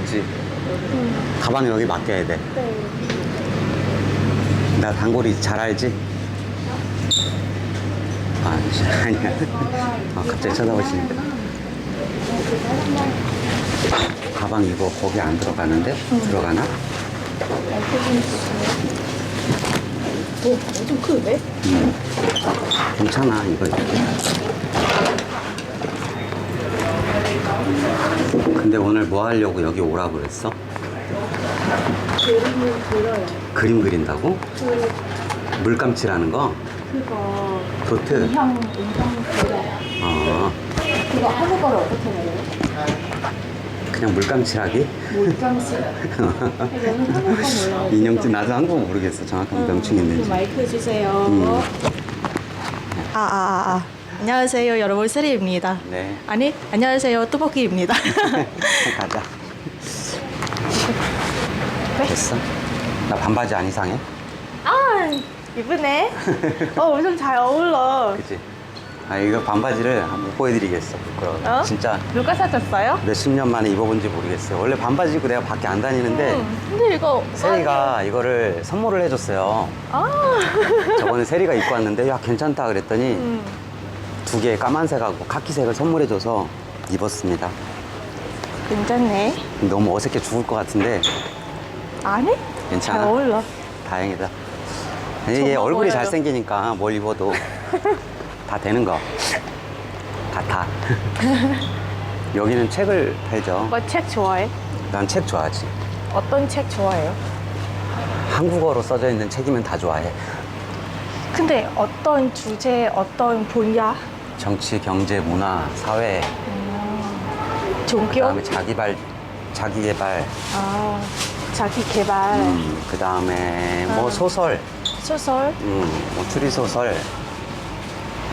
무겁지? 가방 여기 맡겨야 돼. 네. 나 단골이 잘 알지? 아, 아니야. 아, 갑자기 쳐다보시는데. 가방 이거 거기 안 들어가는데? 들어가나? 오, 엄청 크네? 음. 괜찮아, 이거 이렇게. 근데 오늘 뭐 하려고 여기 오라고 그랬어? 그림을 그려요. 그림 그린다고? 그, 물감칠하는 거? 그거, 도트? 인형, 인형 그려요. 어, 그거 한국어로 어떻게 해요? 그냥 물감칠하기? 물감씨. 저는 한국어 몰라요. 인형질 나도 한국어 모르겠어. 정확한 명칭 그 있는지. 마이크 주세요. 음. 아, 아, 아, 아. 안녕하세요. 여러분, 세리입니다. 네. 아니, 안녕하세요. 뚜벅이입니다. 가자. 됐어? 나 반바지 안 이상해? 아, 이쁘네. 어, 엄청 잘 어울러. 그치? 아, 이거 반바지를 한번 보여드리겠어. 부끄러워. 어? 진짜 누가 사줬어요? 몇십 년 만에 입어본지 모르겠어요. 원래 반바지 입고 내가 밖에 안 다니는데 음, 근데 이거. 세리가 이거를 선물을 해줬어요. 아, 저번에 세리가 입고 왔는데 야 괜찮다 그랬더니 음. 두개 까만색하고 카키색을 선물해줘서 입었습니다. 괜찮네. 너무 어색해 죽을 것 같은데 아니? 괜찮아. 잘 어울러. 다행이다. 이게 정말 얼굴이. 잘생기니까 뭘 입어도 다 되는 거. 다 타. 여기는 책을 팔죠. 뭐책 좋아해? 난 책 좋아하지. 어떤 책 좋아해요? 한국어로 써져 있는 책이면 다 좋아해. 근데 어떤 주제, 어떤 분야? 정치, 경제, 문화, 사회, 종교? 그다음에 자기 발, 자기 개발, 아, 자기 개발, 음, 그다음에 뭐 아. 소설, 소설? 음, 뭐 추리 소설.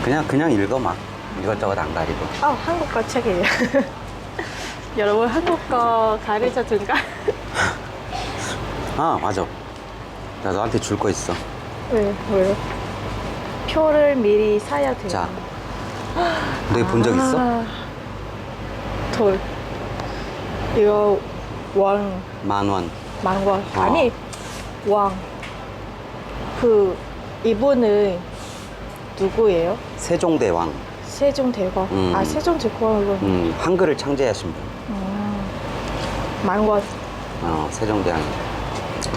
그냥 그냥 읽어 막 이것저것 안 가리고. 아, 한국어 책이에요. 여러분, 한국어 가르쳐 준가? 아 맞아. 나 너한테 줄 거 있어. 왜, 왜요? 표를 미리 사야 돼요. 자, 너 본 적 있어? 아, 돌. 이거 왕, 만 원. 망원. 어. 아니, 왕. 그, 이분은 누구예요? 세종대왕. 세종대왕. 음. 아, 세종대왕은 음, 한글을 창제하신 분. 음. 망원. 어, 세종대왕.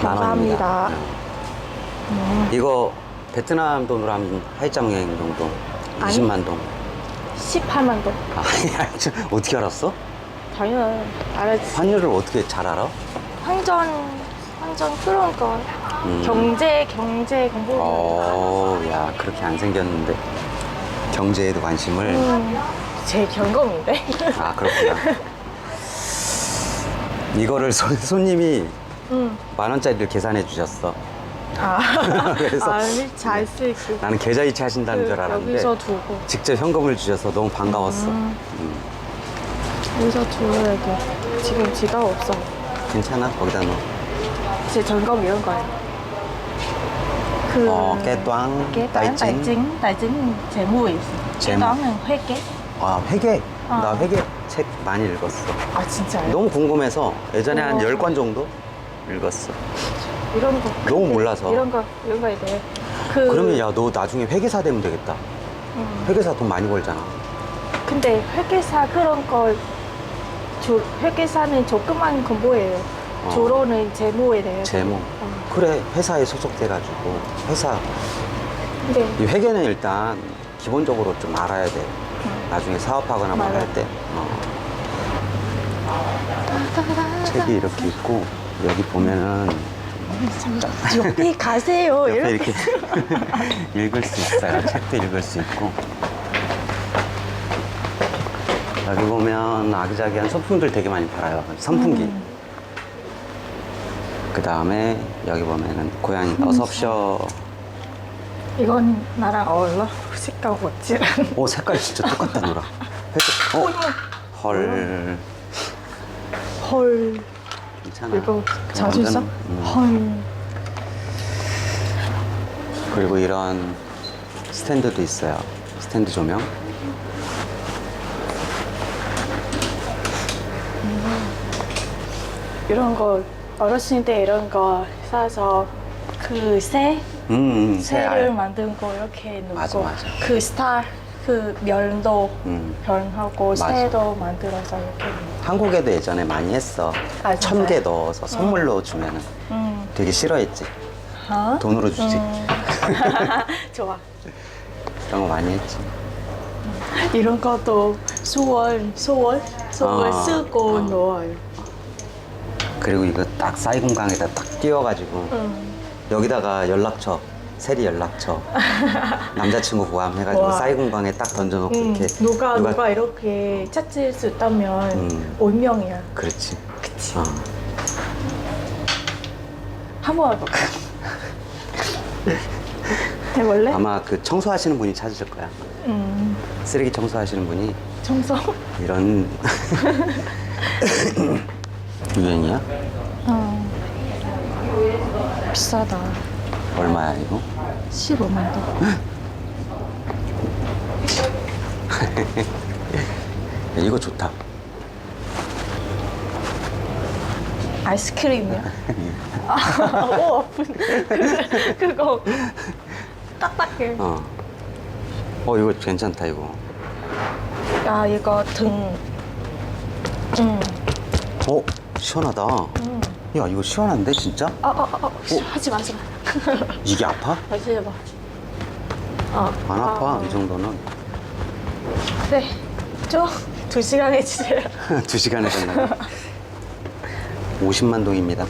감사합니다. 만 원입니다. 어. 이거 베트남 돈으로 하면 하이짱 여행 정도. 아니. 20만 동. 18만 동. 아, 저 어떻게 알았어? 당연 알았지. 환율을 어떻게 잘 알아? 환전, 환전 거. 음. 경제, 경제 공부. 어, 야, 그렇게 안 생겼는데. 경제에도 관심을. 음, 제 경험인데. 아, 그렇구나. 이거를 손, 손님이 음. 만 원짜리를 계산해 주셨어. 아, 그래서- 아니, 잘 쓰고. 나는 계좌 이체 하신다는 줄 알았는데 그 여기서 두고. 직접 현금을 주셔서 너무 반가웠어. 음. 음. 여기서 두어야 돼. 지금 지갑 없어. 괜찮아? 거기다 넣어. 제 전공 이런 거예요. 그 어, tài 따이찡. chính tài chính 재무 있어. 재무. toán은 회계. 아, 회계. 어. 나 회계 책 많이 읽었어. 아 진짜요? 너무 궁금해서 예전에 한 우와. 10권 정도 읽었어. 이런 거 너무 몰라서. 이런 거 이런 거에 대해 그 그러면 야, 너 나중에 회계사 되면 되겠다. 음, 회계사 돈 많이 벌잖아. 근데 회계사 그런 거 조, 회계사는 조그만 공부예요. 어. 주로는 재무에 대해서. 재무. 어. 그래, 회사에 소속돼가지고. 회사. 근데 이 회계는 일단 기본적으로 좀 알아야 돼. 나중에 사업하거나 뭐 맞아. 할 때. 어. 책이 이렇게 있고, 여기 보면은 옆에 가세요. 옆에 이렇게. 읽을 수 있어요. 책도 읽을 수 있고. 여기 보면 아기자기한 소품들 되게 많이 팔아요. 선풍기. 음. 그 다음에 여기 보면은 고양이 어섭쇼. 이건 나랑 어울러? 색깔 멋지. 오 색깔 진짜 똑같다 노라. 회색. 어? 헐. 헐. 괜찮아. 이거 써? 완전, 음. 헐. 그리고 이런 스탠드도 있어요. 스탠드 조명. 이런 거 어렸을 때 이런 거 사서 그 새 음, 음, 새 새를 알. 만든 거 이렇게 넣고 맞아, 맞아. 그 스타 그 면도 음. 변하고 맞아. 새도 만들어서 이렇게. 한국에도 예전에 많이 했어. 아, 천 개 진짜요? 넣어서 선물로 주면은 음. 되게 싫어했지. 어? 돈으로 주지. 음. 좋아. 그런 거 많이 했지. 이런 것도 소원 소원 소원 아, 쓰고 아. 넣어요. 그리고 이거 딱 사이공강에다 딱 띄워가지고 음. 여기다가 연락처, 세리 연락처, 남자친구 구함해가지고 와. 사이공강에 딱 던져놓고 음, 이렇게 누가 누가 이렇게 찾을 수 있다면 음. 운명이야. 그렇지. 그치. 어. 한번 해볼까? 해볼래? 아마 그 청소하시는 분이 찾으실 거야. 음, 쓰레기 청소하시는 분이 청소? 이런 유행이야? 어. 비싸다. 얼마야 이거? 15만 원. 야, 이거 좋다. 아이스크림이야? 아, 오, 아픈. 그거 딱딱해. 어. 어 이거 괜찮다 이거. 야, 이거 등. 응. 어 시원하다. 응. 야 이거 시원한데 진짜? 아, 아, 아, 아, 하지 마, 하지 마. 이게 아파? 다시 해봐. 어. 안 아파 이 정도는. 네. 좀두 시간 해주세요. 두 시간에 정도. 50만 동입니다.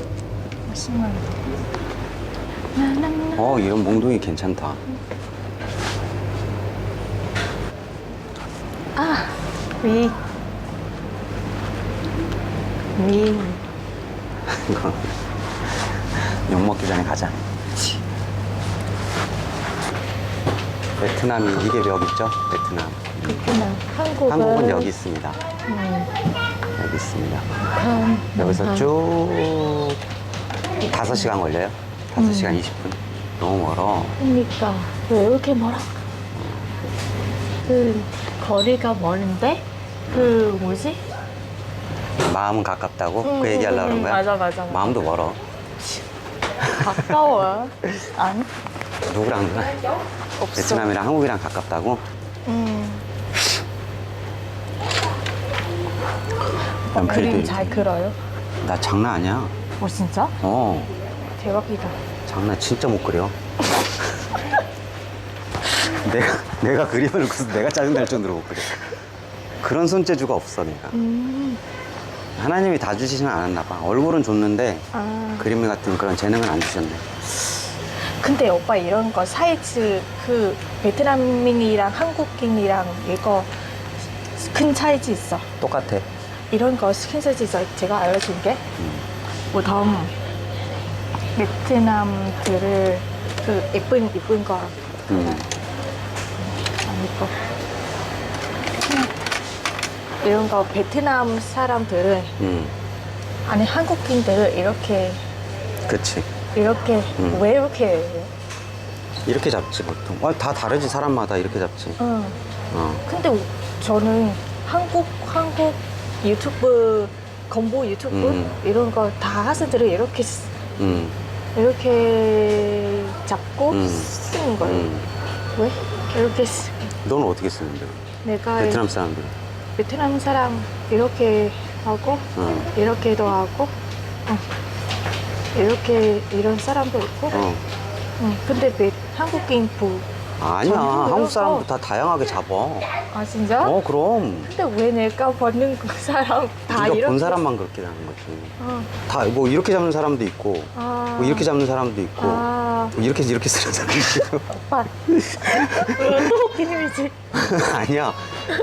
10만 원. 어 이런 몽둥이 괜찮다. 아, 위. 위. 이거 욕 먹기 전에 가자. 베트남이 이게 여기 있죠? 베트남. 그렇구나. 한국은. 한국은 여기 있습니다. 음, 여기 있습니다. 북한, 여기서. 쭉 다섯 시간 걸려요. 다섯 시간 20분. 너무 멀어. 그러니까 왜 이렇게 멀어? 그 거리가 멀은데 그 뭐지? 마음은 가깝다고 음, 그 얘기하려고 음, 그런 음, 거야? 맞아, 맞아, 맞아. 마음도 멀어. 가까워. 아니? 누구랑 없어. 베트남이랑 한국이랑 가깝다고? 음. 어, 연필도 그림 이렇게. 잘 그려요? 나 장난 아니야. 어 진짜? 어, 대박이다. 장난 진짜 못 그려. 내가 내가 그림을 그래서 내가 짜증 날 정도로 못 그려. 그런 손재주가 없어 내가. 음. 하나님이 다 주시지는 않았나 봐. 얼굴은 줬는데 아. 그림 같은 그런 재능은 안 주셨네. 근데 오빠 이런 거 사이즈 그 베트남인이랑 한국인이랑 이거 큰 차이지 있어. 똑같아. 이런 거큰 사이즈 있어. 제가 알려줄게. 보통 베트남들을 그 예쁜 예쁜 거 음. 안 예뻐. 이런 거 베트남 사람들은 음. 아니 한국인들은 이렇게 그치. 이렇게 음. 왜 이렇게 해요? 이렇게 잡지 보통. 어, 다 다르지 사람마다 이렇게 잡지. 응. 어. 근데 저는 한국 한국 유튜브 건보 유튜브 음. 이런 거다 학생들이 이렇게 쓰- 음. 이렇게 잡고 음. 쓰는 거예요. 음. 왜 이렇게 쓰- 너는 어떻게 쓰는데? 내가 베트남 사람들. 베트남 사람 이렇게 하고 어. 이렇게도 하고 어. 이렇게 이런 사람도 있고 어. 응. 근데 베, 한국인 부 아니야. 저는 한국 사람도 다 다양하게 잡아. 아 진짜? 어, 그럼. 근데 왜 내가 보는 그 사람 다 네가 이렇게 본 사람만 그렇게 하는 거지. 어. 다 뭐 이렇게 잡는 사람도 있고, 아. 뭐 이렇게 잡는 사람도 있고, 아 뭐 이렇게 이렇게 쓰는 사람도 있고. 오빠 일이지 아니야.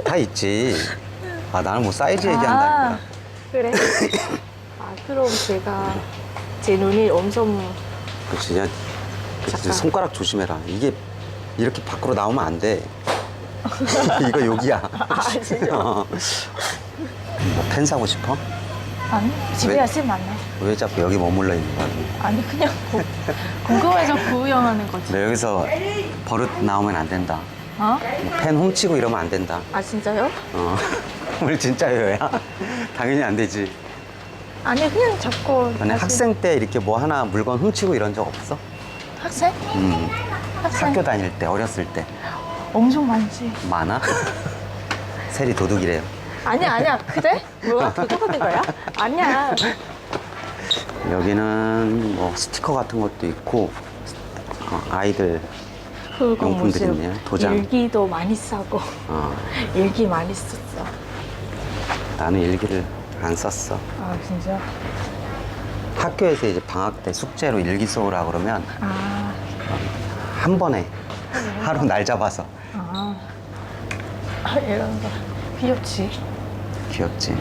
다 있지. 아, 나는 뭐 사이즈 아, 얘기한다니까. 그래 아 그럼 제가 제 눈이 엄청 그렇지. 그냥 잠깐. 손가락 조심해라. 이게 이렇게 밖으로 나오면 안 돼. 이거 욕이야. 아 진짜 어. 뭐펜 사고 싶어? 아니 집에 왜? 안 돼. 왜 자꾸 여기 머물러 있는 거야? 아니 그냥 구, 궁금해서 구경하는 거지 너 여기서 버릇 나오면 안 된다. 어? 뭐펜 훔치고 이러면 안 된다. 아 진짜요? 어. 우리 진짜 여야? 당연히 안 되지. 아니 그냥 잡고 너네 다시- 학생 때 이렇게 뭐 하나 물건 훔치고 이런 적 없어? 학생? 음. 학생 학교 다닐 때 어렸을 때 엄청 많지 많아? 세리 도둑이래요. 아니야 아니야 그래? 뭐가 도둑하는 거야? 아니야 여기는 뭐 스티커 같은 것도 있고 어, 아이들 그거 용품들이 무슨 있네요. 도장. 일기도 많이 싸고 어, 일기 많이 썼어 나는 일기를 안 썼어. 아 진짜? 학교에서 이제 방학 때 숙제로 일기 써오라 그러면 아, 한 번에 하루 날 잡아서 아. 아 이런 거 귀엽지? 귀엽지.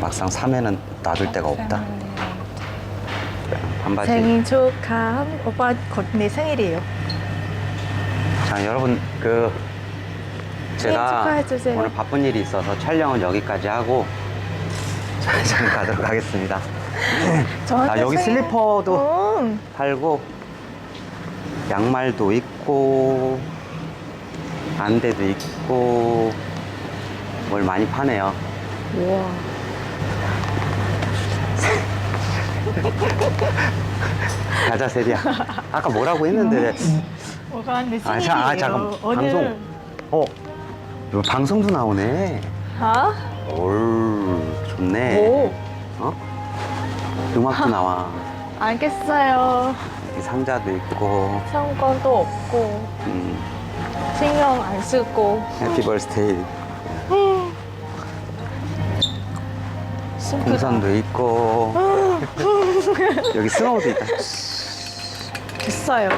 막상 사면은 놔둘 데가 없다. 반바지. 생일 축하함 오빠 곧 내 생일이에요 자 여러분 그 제가 축하해주세요. 오늘 바쁜 일이 있어서 촬영은 여기까지 하고 자, 저는 가도록 하겠습니다. 저한테 아, 여기 생일- 슬리퍼도 음. 팔고 양말도 있고 안대도 있고 뭘 많이 파네요. 우와 가자 세리야. 아까 뭐라고 했는데 오빠 내 아, 생일이에요 자, 아 잠깐 방송 어 이거 방송도 나오네. 아? 올 좋네. 오 어? 음악도 나와. 알겠어요 여기 상자도 있고. 상관도 없고 음, 신경 안 쓰고 해피 벌스데이. 풍선도 있고. 여기 스노우도 있다. 됐어요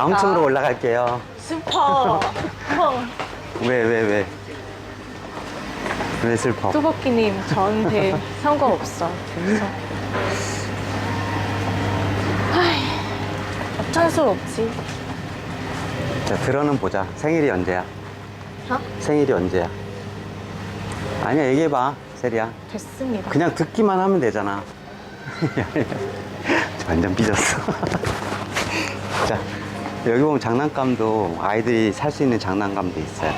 다음 층으로 올라갈게요. 슬퍼 어, 왜, 왜, 왜? 왜 슬퍼? 뚜벅기님 저한테 상관없어 그래서 아이 어쩔 수 없지 자, 들어는 보자. 생일이 언제야? 어? 생일이 언제야? 아니야, 얘기해봐. 세리야. 됐습니다 그냥 듣기만 하면 되잖아. 저 완전 삐졌어. 자, 여기 보면 장난감도 아이들이 살 수 있는 장난감도 있어요.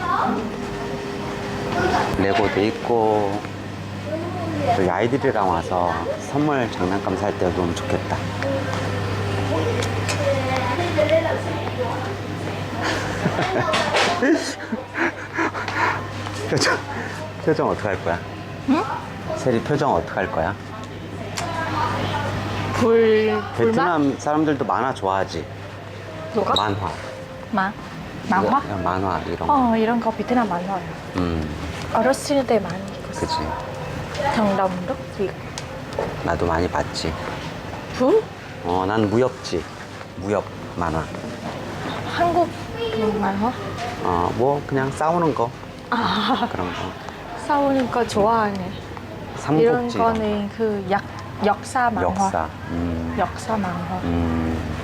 레고도 있고, 여기 아이들이랑 와서 선물 장난감 살 때 너무 좋겠다. 표정, 표정 어떡할 거야? 세리 표정 어떡할 거야? 불 베트남 사람들도 만화 좋아하지. 뭐가 만화. 마 만화 이거, 만화 이런 거. 어 이런 거 베트남 만화요 음, 어렸을 때 많이 읽었어 그치. 읽고 나도 많이 봤지. 부 어, 난 무협지. 무협 만화. 한국 만화 어, 뭐 그냥 싸우는 거 아 그런 거. 싸우는 거 좋아하네 삼국지 이런 거. 거는 그 약, 역사 만화 역사. 음, 역사 만화 음.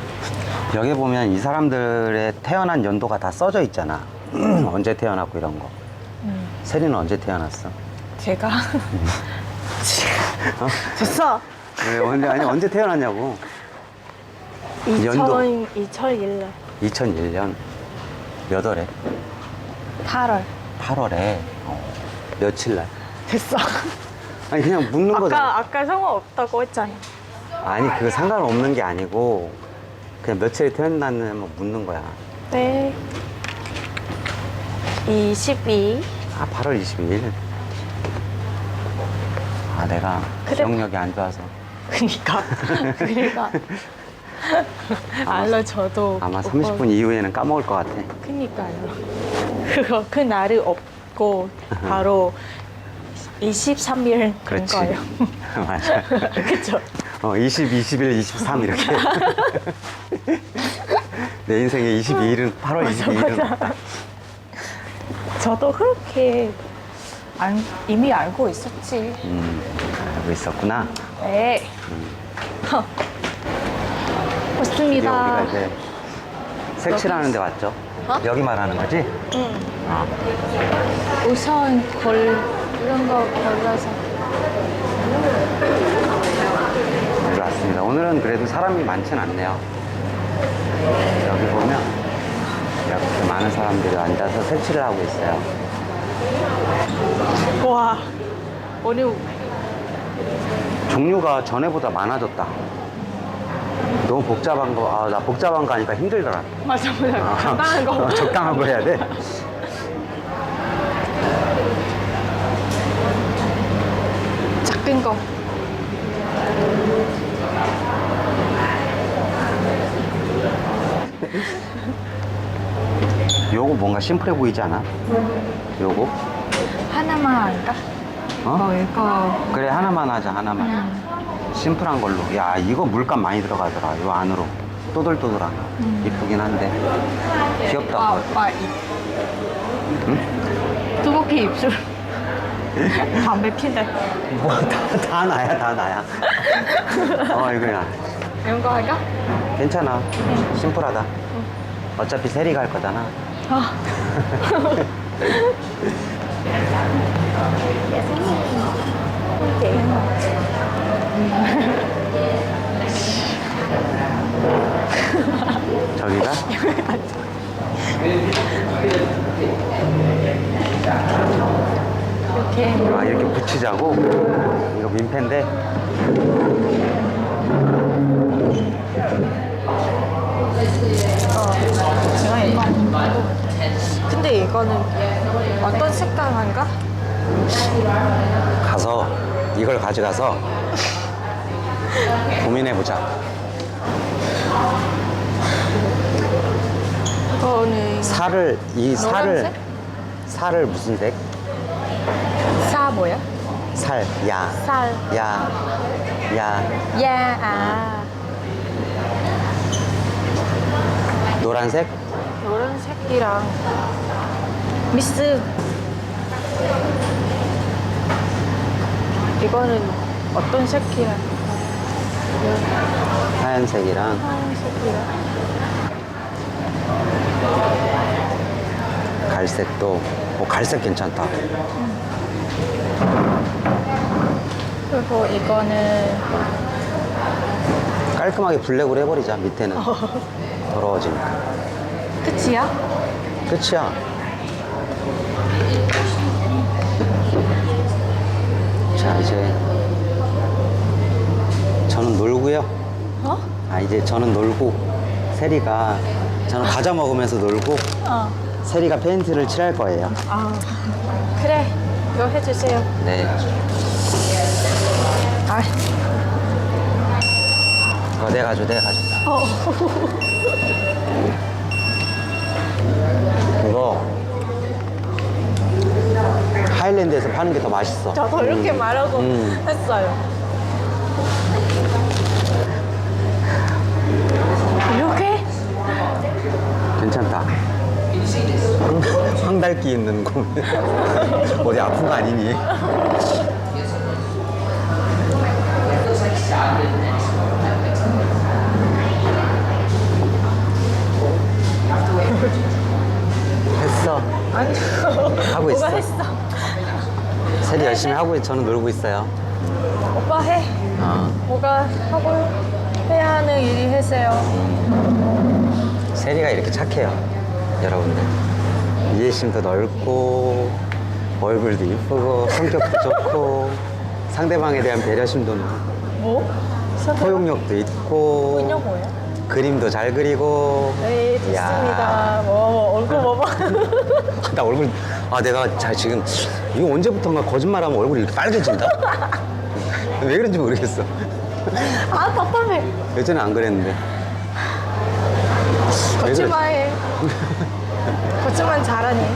여기 보면 이 사람들의 태어난 연도가 다 써져 있잖아. 언제 태어났고 이런 거. 음. 세리는 언제 태어났어? 제가 됐어 왜, 언제, 아니, 언제 태어났냐고. 연도. 2000, 2001년 2001년 몇 월에? 8월 8월에 어, 며칠 날? 됐어 아니 그냥 묻는 거잖아. 아까 아까 상관없다고 했잖아 아니 그 상관없는 게 아니고 그냥 며칠에 태어났냐면 뭐 묻는 거야. 네 22. 아 8월 22일. 아 내가 그래. 기억력이 안 좋아서 그니까 그니까 알러 저도 아마 오빠- 30분 이후에는 까먹을 것 같아. 그니까요 그거 그 날이 없고 바로 23일 된 그렇지. 거예요 맞아. 그쵸 어 20, 21, 23 이렇게. 내 인생의 22일은 8월 22일은 저도 그렇게 안, 이미 알고 있었지 음, 알고 있었구나. 네 허. 이제 맞습니다 우리가 이제 색칠하는 데 왔죠? 어? 여기 말하는 거지? 응. 아, 우선 골 이런 거 골라서. 오늘은 그래도 사람이 많진 않네요. 여기 보면 이렇게 많은 사람들이 앉아서 색칠을 하고 있어요. 와 오늘 종류가 전에보다 많아졌다. 너무 복잡한 거, 아, 나 복잡한 거 하니까 힘들더라. 맞아 맞아 아, 간단한 거 어, 적당한 거 해야 돼. 작은 거 요거 뭔가 심플해 보이지 않아? 요거? 하나만 할까? 어? 어 이거 그래, 하나만 하자, 하나만. 심플한 걸로. 야, 이거 물감 많이 들어가더라, 요 안으로. 또돌또돌한 거. 이쁘긴 한데. 귀엽다. 와, 와, 이. 두껍게 입술. 담배 피네. 뭐, 다, 다 나야, 다 나야. 어, 이거야. 이런 거 할까? 괜찮아. 심플하다. 어차피 세리 갈 거잖아. 아. 저기가? 이렇게. 아, 이렇게 붙이자고? 이거 민폐인데? 이거. 근데 이거는 어떤 색깔인가? 가서, 이걸 가져가서 고민해보자. 이거는 살을, 이 살을, 노란색? 살을 무슨 색? 사 뭐야? 살, 야, 살. 야, 야, 야, 아. 노란색? 노란색이랑 미스. 이거는 어떤 색이야? 하얀색이랑 하얀색이랑. 갈색도, 어, 갈색 괜찮다. 그리고 이거는 깔끔하게 블랙으로 해버리자, 밑에는. 더러워지니까. 끝이야? 끝이야. 자, 이제 저는 놀고요. 어? 아, 이제 저는 놀고, 세리가, 저는 과자 먹으면서 놀고, 어. 세리가 페인트를 칠할 거예요. 아 그래 이거 해주세요. 네. 아 이거 내가 가져, 내가 가져. 어. 이거 하일랜드에서 파는 게 더 맛있어. 저도 이렇게 음. 말하고 음. 했어요. 이렇게? 괜찮다. 황- 황달기 있는 거. 어디 아픈 거 아니니? 했어. 아니 하고 있어. 오빠 했어. 세리 열심히 하고 저는 놀고 있어요. 오빠 해. 어. 뭐가 하고 해야 하는 일이 했어요. 세리가 이렇게 착해요. 여러분들. 이해심도 넓고, 얼굴도 이쁘고, 성격도 좋고, 상대방에 대한 배려심도 많고, 뭐? 포용력도 있고, 인형 뭐야? 그림도 잘 그리고. 네. 좋습니다. 뭐, 뭐 얼굴 뭐 봐. 나 얼굴, 아, 내가 자, 지금, 이거 언제부턴가 거짓말하면 얼굴이 이렇게 빨개진다? 왜 그런지 모르겠어. 아 답답해. 예전에 안 그랬는데. 왜 그래? 거짓말 해. 거짓말 잘하니.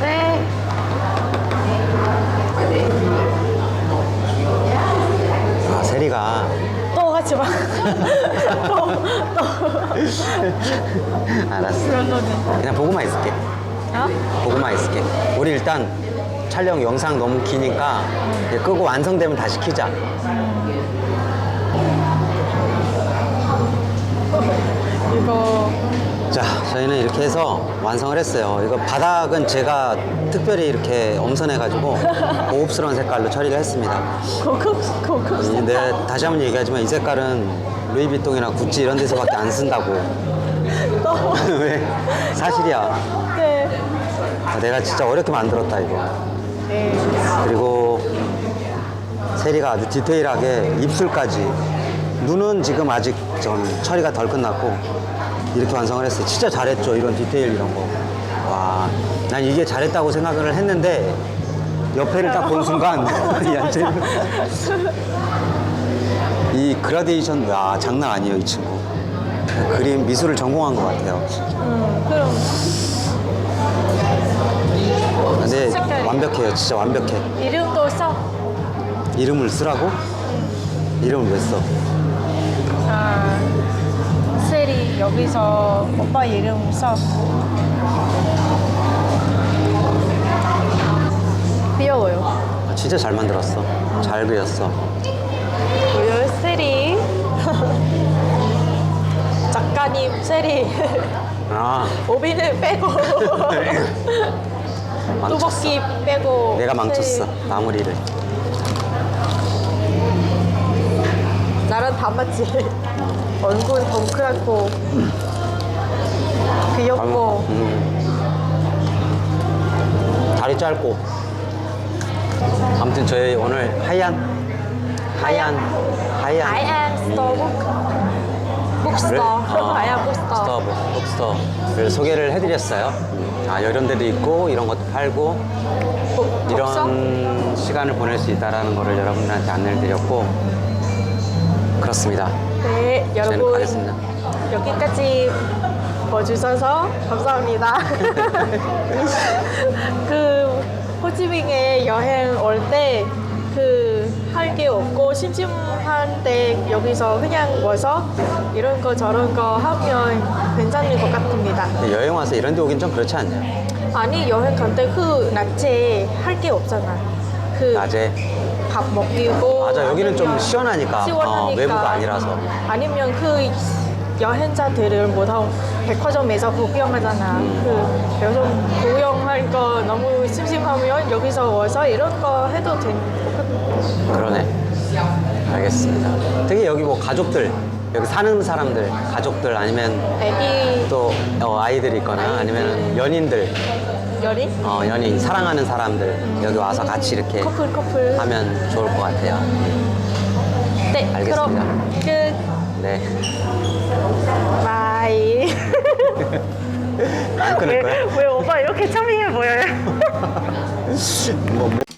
네. 아, 세리가. 또, 또. 알았어. 그런. 그냥 보고만 있을게. 어? 보고만 있을게. 우리 일단 촬영 영상 너무 기니까 이제 끄고 완성되면 다시 키자. 이거 자, 저희는 이렇게 해서 완성을 했어요. 이거 바닥은 제가 특별히 이렇게 엄선해 가지고 고급스러운 색깔로 처리를 했습니다. 고급 고급. 근데 다시 한번 얘기하지만 이 색깔은 루이비통이나 구찌 이런 데서밖에 안 쓴다고. 너무 왜? 사실이야. 네. 아, 내가 진짜 어렵게 만들었다 이거. 네. 그리고 세리가 아주 디테일하게 입술까지 눈은 지금 아직 좀 처리가 덜 끝났고 이렇게 완성을 했어요. 진짜 잘했죠 이런 디테일 이런 거. 와, 난 이게 잘했다고 생각을 했는데 옆에를 딱 본 순간 이 안젤- 이 그라데이션 와 장난 아니에요 이 친구. 그림 미술을 전공한 것 같아요. 음, 그럼 근데 색깔이. 완벽해요 진짜 완벽해. 이름도 써. 이름을 쓰라고? 이름을 왜 써? 아, 세리 여기서 오빠 이름 써. 귀여워요. 아, 진짜 잘 만들었어. 잘 그렸어. 보여요, 세리. 작가님 세리. 아, 오비는 빼고. 망쳤어. 뚜벅기 빼고. 내가 망쳤어. 마무리를. 나랑 다 맞지. 얼굴 덩크랗고 귀엽고 음. 다리 짧고. 아무튼 저희 오늘 하얀, 하얀, 하얀. I am storebook bookstore I am bookstore 스토어, 북스토어를 소개를 해드렸어요. 아, 이런 데도 있고, 이런 것도 팔고, 복- 복서? 이런 시간을 보낼 수 있다는 거를 여러분들한테 안내를 드렸고, 그렇습니다. 네 여러분 가겠습니다. 여기까지 봐주셔서 감사합니다 그 호치민에 여행 올 때 그 할 게 없고 심심한데 여기서 그냥 와서 이런 거 저런 거 하면 괜찮을 것 같습니다 근데 여행 와서 이런 데 오긴 좀 그렇지 않냐? 아니 여행 갈때그 낮에 할 게 없잖아. 그 낮에. 밥 먹이고. 맞아, 여기는 좀 아니면 시원하니까. 시원하니까. 어, 외부가 아니라서. 아니면 그 여행자들을 보통 백화점에서 구경하잖아. 음. 그 백화점 구경할 거 너무 심심하면 여기서 와서 이런 거 해도 된. 그러네. 알겠습니다. 특히 여기 뭐 가족들, 여기 사는 사람들, 가족들 아니면 애기 또 어, 아이들이 있거나 아니면 연인들, 열이 어, 연인, 사랑하는 사람들 여기 와서 같이 이렇게 커플 커플. 하면 좋을 것 같아요. 네. 알겠습니다. 그럼 끝. 네. 바이. 안 끊을 거야? 왜, 왜 오빠 이렇게 참이해 보여요? 뭐, 뭐.